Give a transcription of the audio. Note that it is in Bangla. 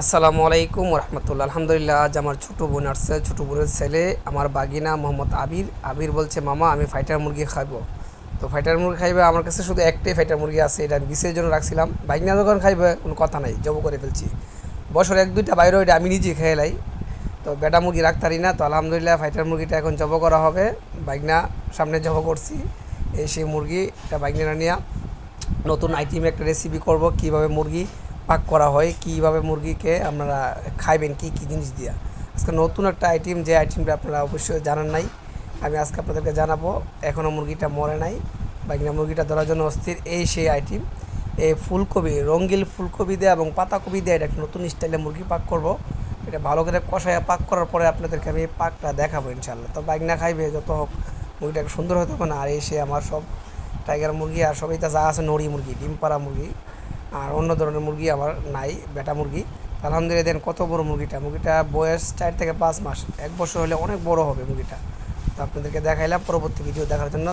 আসসালামু আলাইকুম রহমতুল্লাহ আলহামদুলিল্লাহ, আজ আমার ছোটো বোন আসছে, ছোটো বোনের ছেলে, আমার বাগিনা মোহাম্মদ আবির। আবির বলছে, মামা, আমি ফাইটার মুরগি খাব তো ফাইটার মুরগি খাইবে, আমার কাছে শুধু একটাই ফাইটার মুরগি আছে, এটা আমি বিশের জন্য রাখছিলাম। বাগিনা যখন খাইবে, কোনো কথা নাই, জব করে ফেলছি। বছর এক দুইটা বাইরে ওইটা আমি নিজে খেয়ে লাই। তো বেটা মুরগি রাখতারি না, তো আলহামদুলিল্লাহ ফাইটার মুরগিটা এখন জব করা হবে। বাইকনা সামনে জব করছি, এই সেই মুরগি, এটা বাইকনা নিয়ে। নতুন আইটেম একটা রেসিপি করব, কীভাবে মুরগি পাক করা হয়, কীভাবে মুরগিকে আপনারা খাইবেন, কি কি জিনিস দিয়া। আজকে নতুন একটা আইটেম যে আইটেমটা আপনারা অবশ্যই জানান নাই, আমি আজকে আপনাদেরকে জানাব এখনও মুরগিটা মরে নাই বাগিনা মুরগিটা ধরার জন্য অস্থির, এই সেই আইটেম এই ফুলকপি রঙ্গিল ফুলকপি দেয়া এবং পাতাকপি দেয়া এটা একটা নতুন স্টাইলে মুরগি পাক করব। এটা ভালো করে কষায় পাক করার পরে আপনাদেরকে আমি এই পাকটা দেখাবো ইনশাল্লাহ তো বাগনা খাইবে, যত হোক, মুরগিটা সুন্দর হতে না। আর এই সে আমার সব টাইগার মুরগি আর সবই তা যা আছে নড়ি মুরগি, ডিম পাড়া মুরগি আর অন্য ধরনের মুরগি আবার নাই, বেটা মুরগি। আলহামদুলিল্লাহ, দেন কত বড় মুরগিটা? মুরগিটা বয়স চার থেকে পাঁচ মাস। এক বছর হলে অনেক বড় হবে মুরগিটা। তো আপনাদেরকে দেখাইলাম পরবর্তী ভিডিও দেখার জন্য।